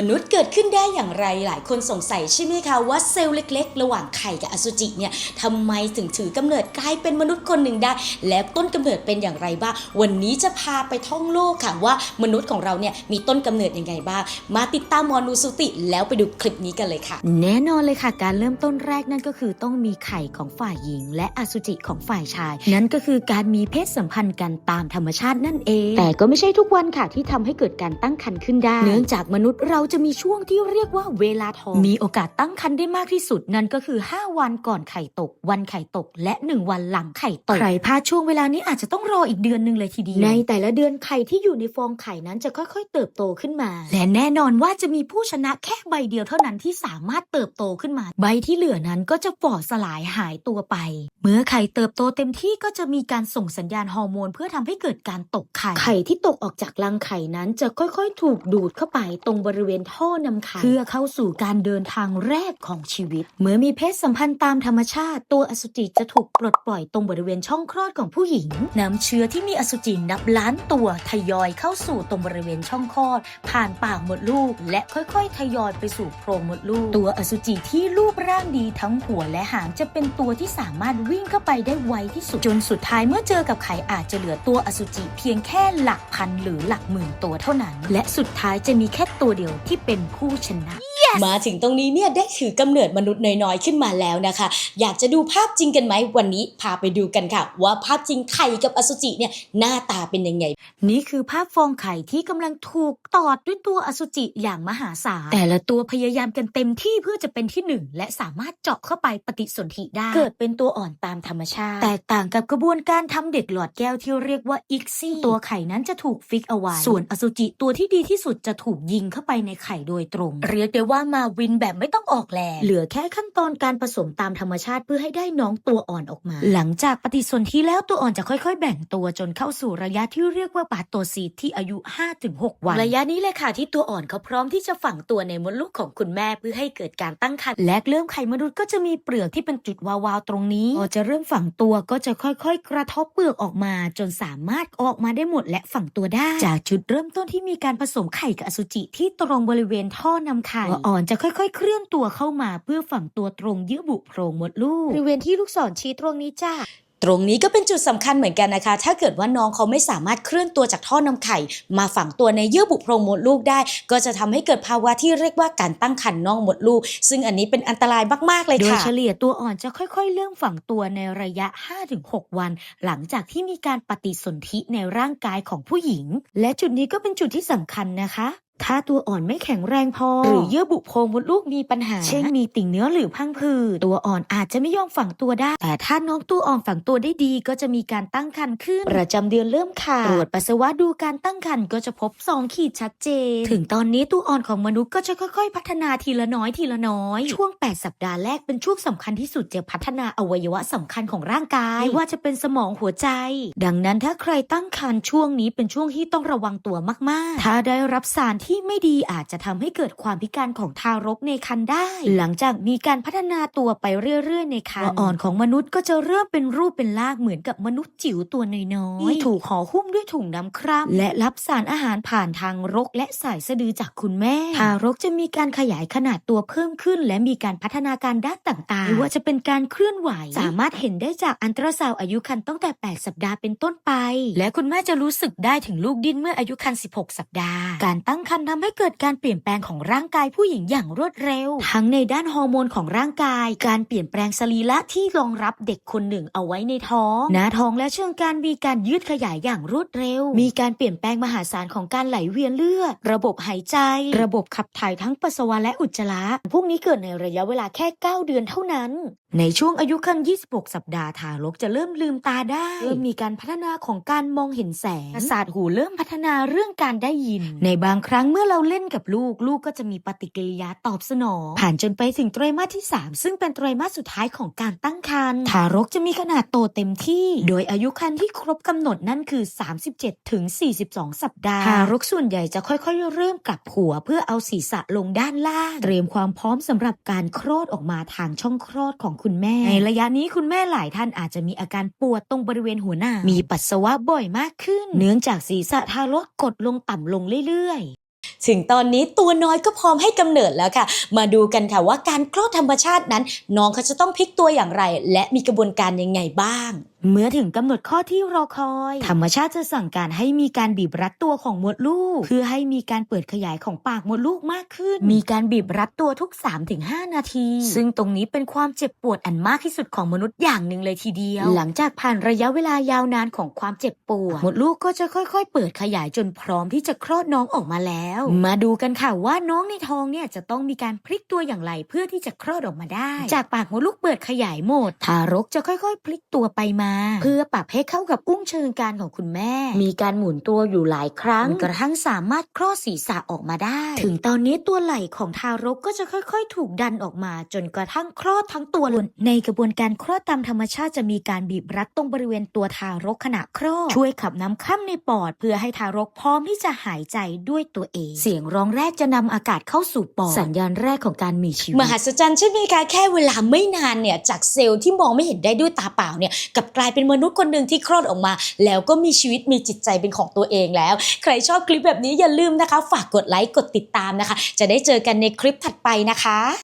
มนุษย์เกิดขึ้นได้อย่างไรหลายคนสงสัยใช่ไหมคะว่าเซลล์เล็ก ๆ ระหว่างไข่กับอสุจิเนี่ยทำไมถึงถือกำเนิดกลายเป็นมนุษย์คนหนึ่งได้ แล้วต้นกำเนิดเป็นอย่างไรบ้างวันนี้จะพาไปท่องโลกค่ะว่ามนุษย์ของเราเนี่ยมีต้นกำเนิดยังไงบ้างมาติดตามมอนูสุติแล้วไปดูคลิปนี้กันเลยค่ะ แน่นอนเลยค่ะการเริ่มต้นแรกนั่นก็คือต้องมีไข่ของฝ่ายหญิง และอสุจิของฝ่ายชาย นั่นก็คือการมีเพศสัมพันธ์กันตามธรรมชาตินั่นเอง แต่ก็ไม่ใช่ทุกวันค่ะที่ทำให้เกิดการตั้งครรภ์ขึ้นได้ เนื่องจากมนุษย์เราจะมีช่วงที่เรียกว่าเวลาทอง มีโอกาสตั้งครรภ์ได้มากที่สุดนั่นก็คือ 5 วันก่อนไข่ตก วันไข่ตก และ 1 วันหลังไข่ตกใครพลาดช่วงเวลานี้อาจจะต้องรออีกเดือนหนึ่งเลยทีเดียวในแต่ละเดือนไข่ที่อยู่ในฟองไข่นั้นจะค่อยๆ เติบโตขึ้นมา และแน่นอนว่าจะมีผู้ชนะแค่ใบเดียวเท่านั้นที่สามารถเติบโตขึ้นมา ใบที่เหลือนั้นก็จะฝ่อสลายหายตัวไป เมื่อไข่เติบโตเต็มที่ก็จะมีการส่งสัญญาณฮอร์โมน เพื่อทำให้เกิดการตกไข่ไข่ที่ตกออกจากรังไข่นั้นจะค่อยๆ ถูกดูดเข้าไปตรงบริเวณท่อนำไข่เพื่อเข้าสู่การเดินทางแรกของชีวิต เมื่อมีเพศสัมพันธ์ตามธรรมชาติ ตัวอสุจิจะถูกปลดปล่อยตรงบริเวณช่องคลอดของผู้หญิงน้ำเชื้อที่มีอสุจินับล้านตัวทยอยเข้าสู่ตรงบริเวณช่องคลอด ผ่านปากมดลูก และค่อยๆ ทยอยไปสู่โพรงมดลูก ตัวอสุจิที่รูปร่างดีทั้งหัวและหางจะเป็นตัวที่สามารถวิ่งเข้าไปได้ไวที่สุดจนสุดท้ายเมื่อเจอกับไข่อาจจะเหลือตัวอสุจิเพียงแค่หลักพันหรือหลักหมื่นตัวเท่านั้น และสุดท้ายจะมีแค่ตัวเดียวที่เป็นผู้ชนะ มาถึงตรงนี้เนี่ยได้ถือกำเนิดมนุษย์น้อยๆ ขึ้นมาแล้วนะคะ อยากจะดูภาพจริงกันไหมวันนี้พาไปดูกันค่ะ ว่าภาพจริงไข่กับอสุจิเนี่ยหน้าตาเป็นยังไง นี่คือภาพฟองไข่ที่กำลังถูกตอดด้วยตัวอสุจิอย่างมหาศาลแต่ละตัวพยายามกันเต็มที่เพื่อจะเป็นที่หนึ่งและสามารถเจาะเข้าไปปฏิสนธิได้ เกิดเป็นตัวอ่อนตามธรรมชาติ แตกต่างกับกระบวนการทำเด็กหลอดแก้วที่เรียกว่าอิกซี่ตัวไข่นั้นจะถูกฟิกเอาไว้ส่วนอสุจิตัวที่ดีที่สุดจะถูกยิงเข้าไปในไข่โดยตรง เรียกได้ว่ามาวินแบบไม่ต้องออกแรงเหลือแค่ขั้นตอนการผสมตามธรรมชาติเพื่อให้ได้น้องตัวอ่อนออกมา หลังจากปฏิสนธิแล้วตัวอ่อนจะค่อยๆ แบ่งตัวจนเข้าสู่ระยะที่เรียกว่าปาโตซีดที่อายุ 5-6 วัน ระยะนี้เลยค่ะที่ตัวอ่อนเขาพร้อมที่จะฝังตัวในมดลูกของคุณแม่เพื่อให้เกิดการตั้งครรภ์และเริ่มไข่มนุษย์ก็จะมีเปลือกที่เป็นจุดวาวๆตรงนี้พอจะเริ่มฝังตัวก็จะค่อยๆ กระทบเปลือกออกมา จนสามารถออกมาได้หมดและฝังตัวได้ จากจุดเริ่มต้นที่มีการผสมไข่กับอสุจิที่ตรงบริเวณท่อนำไข่ตัวอ่อนจะค่อยๆ เคลื่อนตัวเข้ามาเพื่อฝังตัวตรงเยื่อบุโพรงมดลูกบริเวณที่ลูกศรชี้ตรงนี้จ้าตรงนี้ก็เป็นจุดสำคัญเหมือนกันนะคะ ถ้าเกิดว่าน้องเขาไม่สามารถเคลื่อนตัวจากท่อนำไข่ มาฝังตัวในเยื่อบุโพรงมดลูกได้ ก็จะทำให้เกิดภาวะที่เรียกว่าการตั้งครรภ์น่องมดลูก ซึ่งอันนี้เป็นอันตรายมากๆเลยโดยค่ะเฉลี่ยตัวอ่อนจะค่อยๆ เริ่มฝังตัวในระยะ 5-6 วัน หลังจากที่มีการปฏิสนธิในร่างกายของผู้หญิง และจุดนี้ก็เป็นจุดที่สำคัญนะคะ ถ้าตัวอ่อนไม่แข็งแรงพอ หรือเยื่อบุโพรงมดลูกมีปัญหา เช่นมีติ่งเนื้อหรือพังผืดตัวอ่อนอาจจะไม่ยอมฝังตัวได้ แต่ถ้าน้องตัวอ่อนฝังตัวได้ดีก็จะมีการตั้งครรภ์ขึ้น ประจำเดือนเริ่มขาดตรวจปัสสาวะดูการตั้งครรภ์ก็จะพบสองขีดชัดเจน ถึงตอนนี้ตัวอ่อนของมนุษย์ก็จะค่อยๆ พัฒนาทีละน้อยทีละน้อย ช่วง 8 สัปดาห์แรกเป็นช่วงสำคัญที่สุดจะพัฒนาอวัยวะสำคัญของร่างกายไม่ว่าจะเป็นสมองหัวใจ ดังนั้นถ้าใครตั้งครรภ์ช่วงนี้เป็นช่วงที่ต้องระวังตัวมากๆ ถ้าได้รับสารที่ไม่ดีอาจจะทำให้เกิดความพิการของทารกในครรภ์ได้ หลังจากมีการพัฒนาตัวไปเรื่อยๆ ในครรภ์ตัวอ่อนของมนุษย์ก็จะเริ่มเป็นรูปเป็นร่างเหมือนกับมนุษย์จิ๋วตัวน้อยๆถูกห่อหุ้มด้วยถุงน้ำคร่ำและรับสารอาหารผ่านทางรกและสายสะดือจากคุณแม่ ทารกจะมีการขยายขนาดตัวเพิ่มขึ้น และมีการพัฒนาการด้านต่างๆไม่ว่าจะเป็นการเคลื่อนไหว สามารถเห็นได้จากอันตราซาวด์อายุครรภ์ตั้งแต่ 8 สัปดาห์เป็นต้นไป และคุณแม่จะรู้สึกได้ถึงลูกดิ้นเมื่ออายุครรภ์16 สัปดาห์ การตั้งครรภ์ทำให้เกิดการเปลี่ยนแปลงของร่างกายผู้หญิงอย่างรวดเร็ว ทั้งในด้านฮอร์โมนของร่างกาย การเปลี่ยนแปลงสรีระที่รองรับเด็กคนหนึ่งเอาไว้ในท้องหน้าท้องและเชิงการมีการยืดขยายอย่างรวดเร็ว มีการเปลี่ยนแปลงมหาศาลของการไหลเวียนเลือด ระบบหายใจ ระบบขับถ่ายทั้งปัสสาวะและอุจจาระ พวกนี้เกิดในระยะเวลาแค่ 9 เดือนเท่านั้น ในช่วงอายุครรภ์26 สัปดาห์ทารกจะเริ่มลืมตาได้ เริ่มมีการพัฒนาของการมองเห็นแสงประสาทหูเริ่มพัฒนาเรื่องการได้ยิน ในบางครั้งเมื่อเราเล่นกับลูก ลูกก็จะมีปฏิกิริยาตอบสนอง ผ่านจนไปถึงไตรมาสที่ 3 ซึ่งเป็นไตรมาสสุดท้ายของการตั้งครรภ์ทารกจะมีขนาดโตเต็มที่ โดยอายุครรภ์ที่ครบกำหนดนั่นคือ 37ถึง42 สัปดาห์ ทารกส่วนใหญ่จะค่อยๆ เริ่มกลับหัวเพื่อเอาศีรษะลงด้านล่าง เตรียมความพร้อมสำหรับการคลอดออกมาทางช่องคลอดของคุณแม่ ในระยะนี้คุณแม่หลายท่านอาจจะมีอาการปวดตรงบริเวณหัวหน้า มีปัสสาวะบ่อยมากขึ้น เนื่องจากศีรษะทารกกดลงต่ำลงเรื่อยๆ ถึงตอนนี้ตัวน้อยก็พร้อมให้กำเนิดแล้วค่ะ มาดูกันค่ะว่าการคลอดธรรมชาตินั้น น้องเขาจะต้องพลิกตัวอย่างไร และมีกระบวนการยังไงบ้าง เมื่อถึงกำหนดข้อที่รอคอย ธรรมชาติจะสั่งการให้มีการบีบรัดตัวของมดลูก เพื่อให้มีการเปิดขยายของปากมดลูกมากขึ้น มีการบีบรัดตัวทุก 3-5 นาที ซึ่งตรงนี้เป็นความเจ็บปวดอันมากที่สุดของมนุษย์อย่างหนึ่งเลยทีเดียว หลังจากผ่านระยะเวลายาวนานของความเจ็บปวดมดลูกก็จะค่อย ๆ เปิดขยายจนพร้อมที่จะคลอดน้องออกมาแล้ว มาดูกันค่ะว่าน้องในท้องเนี่ยจะต้องมีการพลิกตัวอย่างไรเพื่อที่จะคลอดออกมาได้ จากปากมดลูกเปิดขยายหมด ทารกจะค่อย ๆ พลิกตัวไปมาเพื่อปรับให้เข้ากับอุ้งเชิงกรานของคุณแม่ มีการหมุนตัวอยู่หลายครั้งกระทั่งสามารถคลอดศีรษะออกมาได้ ถึงตอนนี้ตัวไหล่ของทารกก็จะค่อย ๆ ถูกดันออกมา จนกระทั่งคลอดทั้งตัวเลยในกระบวนการคลอดตามธรรมชาติจะมีการบีบรัดตรงบริเวณตัวทารกขณะคลอดช่วยขับน้ำข้ามในปอด เพื่อให้ทารกพร้อมที่จะหายใจด้วยตัวเอง เสียงร้องแรกจะนำอากาศเข้าสู่ปอดสัญญาณแรกของการมีชีวิตมหัศจรรย์ใช่ไหมคะแค่เวลาไม่นานเนี่ยจากเซลล์ที่มองไม่เห็นได้ด้วยตาเปล่าเนี่ยกลับกลายเป็นมนุษย์คนหนึ่งที่คลอดออกมา แล้วก็มีชีวิตมีจิตใจเป็นของตัวเองแล้ว ใครชอบคลิปแบบนี้อย่าลืมนะคะ ฝากกดไลค์กดติดตามนะคะ จะได้เจอกันในคลิปถัดไปนะคะ